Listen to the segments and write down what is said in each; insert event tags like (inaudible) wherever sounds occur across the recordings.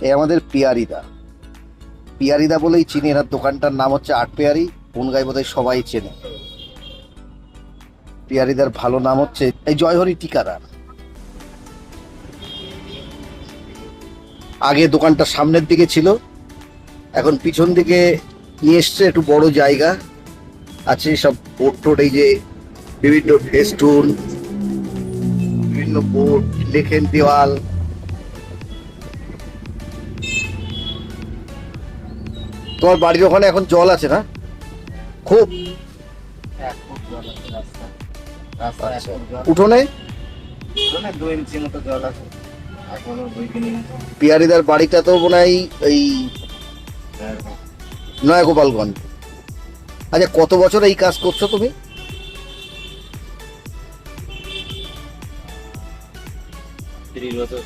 এই আমাদের পিয়ারিদা। পিয়ারিদা বলেই চিনি। এনার দোকানটার নাম হচ্ছে আট পেয়ারি। বনগাই বোধহয় সবাই চেনে। পিয়ারিদার ভালো নাম হচ্ছে এই জয়হরি টিকাদার। আগে দোকানটা সামনের দিকে ছিল। এখন পিছন দিকে নিয়ে এসছে একটু বড় জায়গা। আছে সব বোর্ড টোড এই যে বিভিন্ন ফেস্টুন, বিভিন্ন বোর্ড লেখেন দেওয়াল। তোমার বাড়ির ওখানে এখন জল আছে না? খুব। উঠোনে? পিয়ারিদার বাড়িটা তো মনে হয় এই এরকম। নয়া গোপালগঞ্জ আচ্ছা কত বছর এই কাজ করছ তুমি? বছর।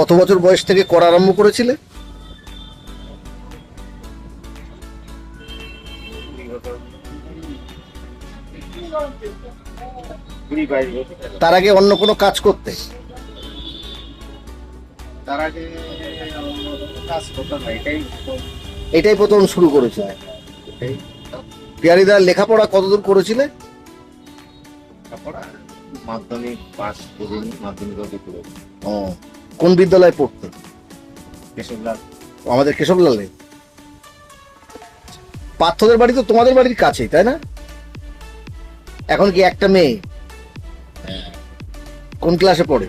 কত বছর বয়স থেকে করা আরম্ভ করেছিলে? তার আগে অন্য কোনো কাজ করতে? তার আগে কাজ করতাম এটাই এটাই প্রথম শুরু করেছিলে? পিয়ারিদার লেখাপড়া কতদূর করেছিলে? মাধ্যমিক পাস করিনি মাধ্যমিক ও। কোন বিদ্যালয়ে পড়তে? কেশবলাল। আমাদের কেশবলালে পার্থদের বাড়ি তো তোমাদের বাড়ির কাছেই তাই না? এখন কি একটা মেয়ে? কোন ক্লাসে পড়ে?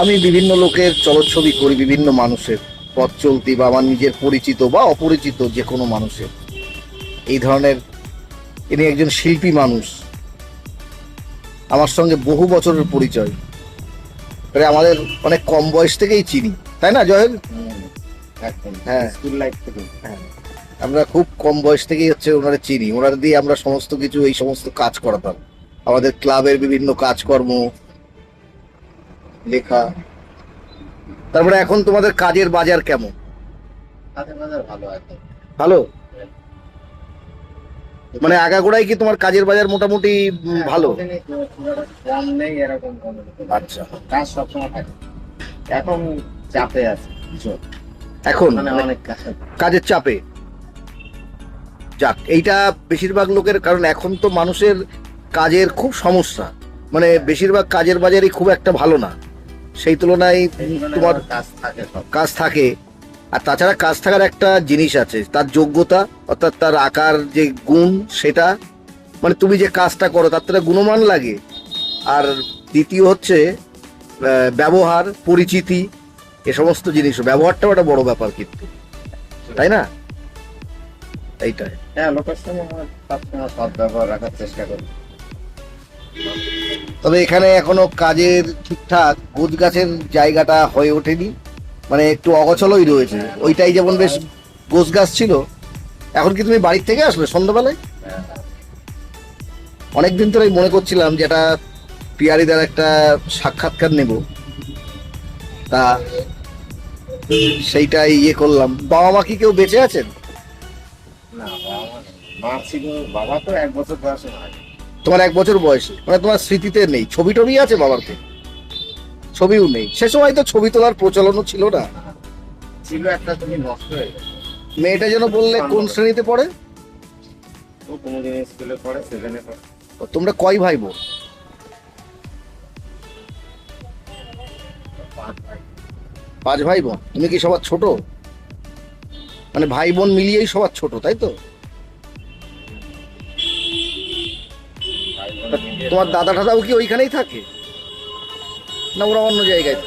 আমি বিভিন্ন লোকের চলচ্ছবি করি বিভিন্ন মানুষের। পথ চলতি বা আমার নিজের পরিচিত বা অপরিচিত যে কোনো মানুষের। এই ধরনের ইনি একজন শিল্পী মানুষ। আমার সঙ্গে বহু বছরের পরিচয়। প্রায় আমাদের অনেক কম বয়স থেকেই চিনি তাই না জয়েল একদম। হ্যাঁ। স্কুল লাইফ থেকে। আমরা খুব কম বয়স থেকেই হচ্ছে ওনারা চিনি। ওনারা দিয়ে আমরা সমস্ত কিছু এই সমস্ত কাজ করাতাম। আমাদের ক্লাবের বিভিন্ন কাজকর্ম লেখা। তারপরে এখন তোমাদের কাজের বাজার কেমন? তাদের বাজার ভালো ভালো? মানে আগাগোড়াই কি তোমার কাজের বাজার মোটামুটি ভালো? কম নেই এরকম আচ্ছা। কাজ সবসময় থাকে। এখন চাপে আছে এখন? মানে কাজের। চাপে? যাক এইটা বেশিরভাগ লোকের কারণ এখন তো মানুষের কাজের খুব সমস্যা। মানে বেশিরভাগ কাজের বাজারই খুব একটা ভালো না। সেই তুলনায় তোমার তোমার কাজ থাকে কাজ থাকে। আর তাছাড়া কাজ থাকার একটা জিনিস আছে তার যোগ্যতা অর্থাৎ তার আকার যে গুণ সেটা মানে তুমি যে কাজটা করো তার তো একটা গুণমান লাগে। আর দ্বিতীয় হচ্ছে ব্যবহার পরিচিতি এ সমস্ত জিনিস ব্যবহারটাও একটা বড় ব্যাপার কিন্তু। তাই না? এইটাই। হ্যাঁ লোকের সঙ্গে সবসময় সৎ ব্যবহার রাখার চেষ্টা করি। তবে এখানে এখনও কাজের ঠিকঠাক গোছ গাছের জায়গাটা হয়ে ওঠেনি। মানে একটু অগচলই রয়েছে। ওইটাই যেমন বেশ গোছ গাছ ছিল এখন কি তুমি বাড়ির থেকে আসলে সন্ধ্যাবেলায়। অনেকদিন ধরেই মনে করছিলাম যে যেটা পিয়ারিদার একটা সাক্ষাৎকার নেব। তা সেইটাই ইয়ে করলাম। বাবা মা কি কেউ বেঁচে আছেন? না বাবা তো এক বছর বয়সে তোমার এক বছর বয়সে মানে তোমার স্মৃতিতে নেই ছবি টবি আছে বাবারকে ছবিও নেই। সে সময় তো ছবি তোলার প্রচলনও ছিল না। ছিল একটা তুমি নষ্ট হয়ে মেয়েটা যেন বললে কোন শ্রেণীতে পড়ে? ও কোনোদিন স্কুলে পড়ে সেভেনে পড়ে। তোমরা কয় ভাই বোন পাঁচ ভাই। বোন তুমি কি সবার ছোট? মানে ভাই বোন মিলিয়েই সবার ছোট তাই তো? তোমার দাদা টাদাও কি ওইখানেই থাকে? না ওরা অন্য জায়গায়?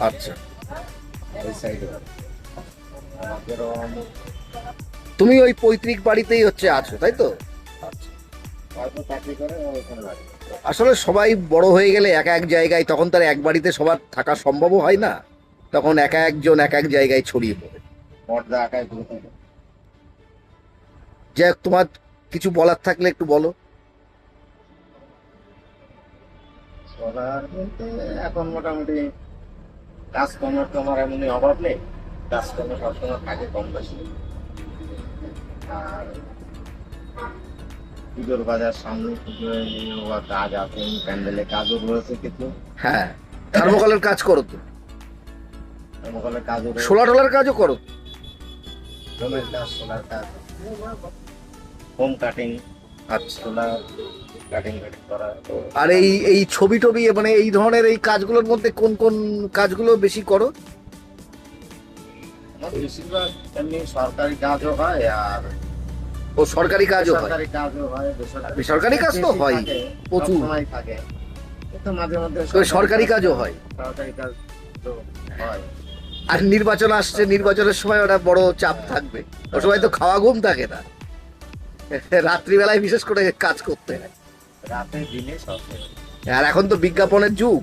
আচ্ছা। তুমি ওই পৈতৃক বাড়িতেই হচ্ছে আছো তাই তো? আসলে সবাই বড় হয়ে গেলে এক এক জায়গায় তখন তার এক বাড়িতে সবার থাকা সম্ভবও হয় না। তখন এক একজন এক এক জায়গায় ছড়িয়ে পড়ে। যাই হোক, তোমার কিছু বলার থাকলে একটু বলো। চলার বলতে এখন মোটামুটি কাজকর্মের তো আমার এমনই অভাব নেই। কাজকর্ম সবসময় থাকে কম বেশি। আর পুজোর বাজার সামনে পুজোর কাজ আছে প্যান্ডেলে কাজও রয়েছে কিছু। হ্যাঁ থার্মোকলের কাজ করো তো। মোকালের কাজও রয়েছে। সোলার টোলার কাজও করো তো? জলের কাজ সোলার কাজ। Home cutting. Solar cutting cutting করা আর এই এই ছবি টবি মানে এই ধরনের এই কাজগুলোর মধ্যে কোন কোন কাজগুলো বেশি করো? বেশিরভাগ এমনি সরকারি কাজও হয় আর ও সরকারি কাজও হয়? সরকারি কাজও হয় বেসরকারি কাজ তো থাকে, প্রচুর। থাকে। মাঝে মধ্যে সরকারি কাজও হয়। সরকারি কাজ তো হয়। আর নির্বাচন আসছে নির্বাচনের সময় ওটা বড় চাপ থাকবে। ও সময় তো খাওয়া ঘুম থাকে না। (laughs) রাত্রিবেলায় বিশেষ করে কাজ করতে। হয় রাতে দিনে সব আর এখন তো বিজ্ঞাপনের যুগ।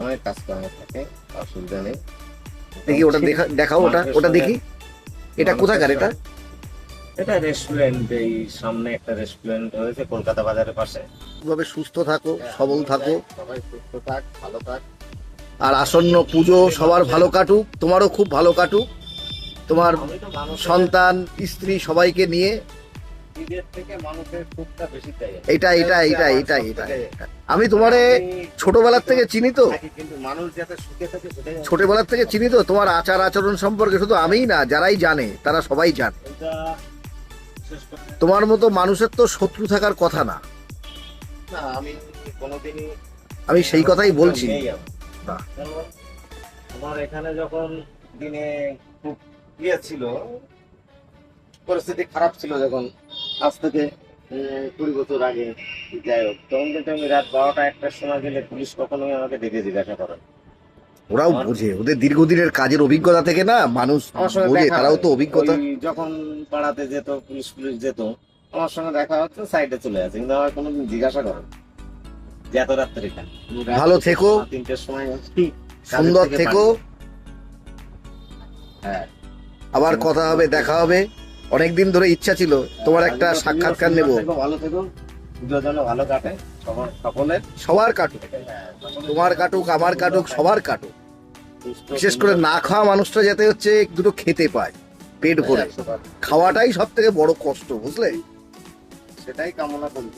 অনেক কাজ কর্ম থাকে অসুবিধা নেই। দেখি ওটা দেখা দেখাও ওটা ওটা দেখি। এটা কোথাকার এটা? এটা রেস্টুরেন্ট এই সামনে একটা রেস্টুরেন্ট রয়েছে কলকাতা বাজারের পাশে। ভাবে সুস্থ থাকো সবল থাকো। সবাই সুস্থ থাক ভালো থাক। আর আসন্ন পুজো সবার ভালো কাটুক তোমারও খুব ভালো কাটুক। তোমার সন্তান স্ত্রী সবাইকে নিয়ে এটা এটা এটা এটা সব এটা। আমি তোমারে ছোটবেলার থেকে চিনি তো। ছোটবেলার থেকে চিনি তো। তোমার আচার আচরণ সম্পর্কে শুধু আমিই না যারাই জানে তারা সবাই জানে। তোমার মতো মানুষের তো শত্রু থাকার কথা না। আমি আমি সেই কথাই বলছি। আমার এখানে যখন দিনে খুব ইয়ে ছিল পরিস্থিতি খারাপ ছিল যখন আজ থেকে কুড়ি বছর আগে যাই হোক তখন কিন্তু আমি রাত বারোটা একটার সময় গেলে পুলিশ কখনোই আমাকে ডেকে জিজ্ঞাসা করে ওরাও বোঝে ওদের দীর্ঘদিনের কাজের অভিজ্ঞতা থেকে না মানুষ বোঝে তারাও তো অভিজ্ঞতা। যখন পাড়াতে যেত পুলিশ পুলিশ যেত আমার সঙ্গে দেখা হচ্ছে সাইডে চলে যাচ্ছে কিন্তু আমার কোনোদিন জিজ্ঞাসা করে যে এত রাত্রে ভালো থেকো। তিনটের সময় সুন্দর থেকো হ্যাঁ। আবার কথা হবে দেখা হবে। অনেকদিন ধরে ইচ্ছা ছিল তোমার একটা সাক্ষাৎকার নেব। ভালো থেকো ভালো কাটে সবার সকলের। সবার কাটুক তোমার কাটুক আমার কাটুক সবার কাটুক। বিশেষ করে না খাওয়া মানুষটা যাতে হচ্ছে দুটো খেতে পায় পেট ভরে। খাওয়াটাই সব থেকে বড় কষ্ট বুঝলে? সেটাই কামনা করি।